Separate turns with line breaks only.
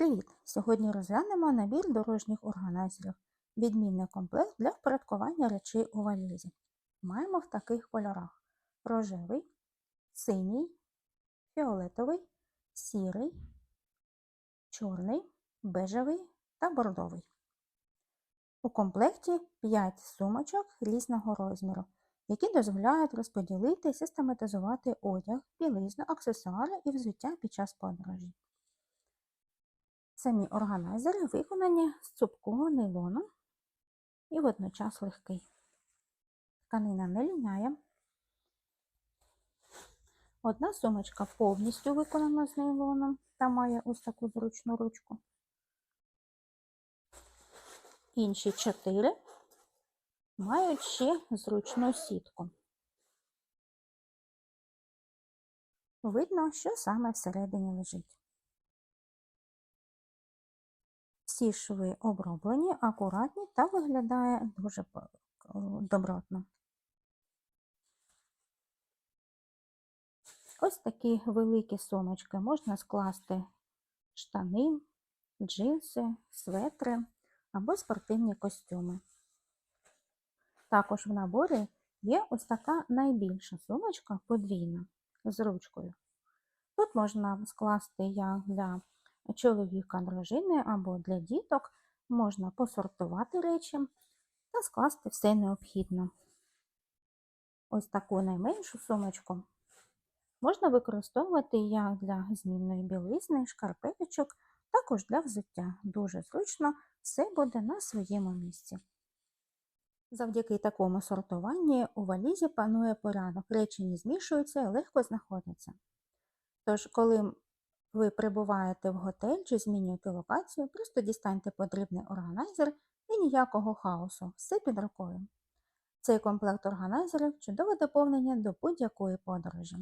Привіт! Сьогодні розглянемо набір дорожніх органайзерів. Відмінний комплект для впорядкування речей у валізі. Маємо в таких кольорах: рожевий, синій, фіолетовий, сірий, чорний, бежевий та бордовий. У комплекті 5 сумочок різного розміру, які дозволяють розподілити і систематизувати одяг, білизну, аксесуари і взуття під час подорожі. Самі органайзери виконані з цупкого нейлону і водночас легкий. Тканина не ліняє. Одна сумочка повністю виконана з нейлоном та має ось таку зручну ручку. Інші чотири мають ще зручну сітку. Видно, що саме всередині лежить. Всі шви оброблені, акуратні та виглядає дуже добротно. Ось такі великі сумочки можна скласти штани, джинси, светри або спортивні костюми. Також в наборі є ось така найбільша сумочка подвійна з ручкою. Тут можна скласти як для чоловіка, дружини або для діток, можна посортувати речі та скласти все необхідне. Ось таку найменшу сумочку можна використовувати як для змінної білизни, шкарпеточок, також для взуття. Дуже зручно все буде на своєму місці. Завдяки такому сортуванню у валізі панує порядок, речі не змішуються і легко знаходяться. Тож, коли ви прибуваєте в готель чи змінюєте локацію, просто дістаньте потрібний органайзер і ніякого хаосу, все під рукою. Цей комплект органайзерів чудове доповнення до будь-якої подорожі.